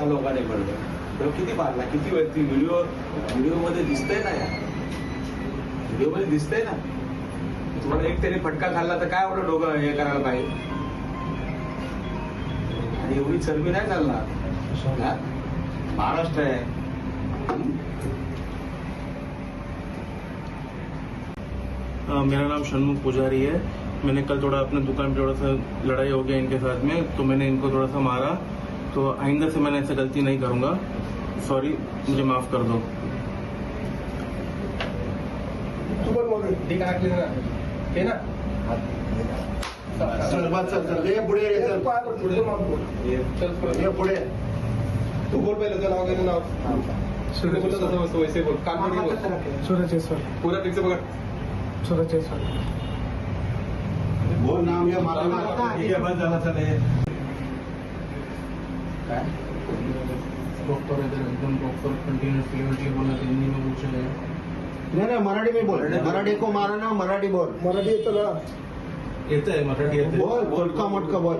असा लोकांनी म्हणलं किती मारला किती वेळ ती व्हिडिओ व्हिडिओमध्ये दिसतंय ना या व्हिडिओमध्ये दिसतंय ना। तुम्हाला एक तरी फटका खाल्ला तर काय एवढं डोकं हे करायला पाहिजे? आणि एवढी चरबी नाही चालणार. महाराष्ट्र आहे? मेरा नाम षणमुख पुजारी है। मैंने कल थोड़ा अपने दुकान पे थोड़ा सा लड़ाई हो गया इनके साथ में तो मैंने इनको थोड़ा सा मारा। तो आइंदा से मैंने ऐसे गलती नहीं करूँगा। सॉरी मुझे माफ़ कर दो। बोल हे ये पुढे ये पुढे. ये तू पहिलं तुझं नाव। नाव सूर्य बोलत तसं मस्त वैसे कान ठीक से पकड। नाम ये मारा ना बस झाला चल. काय? प्रॉपर एकदम प्रॉपर कंटिन्यूसली बोलना हिंदी में पूछ रहे हैं नहीं नहीं मराठी में बोल. मराठी को मारा ना मराठी बोल. मराठी येतं ना. येतं आहे मराठी येते बोल बोलका मोटका बोल.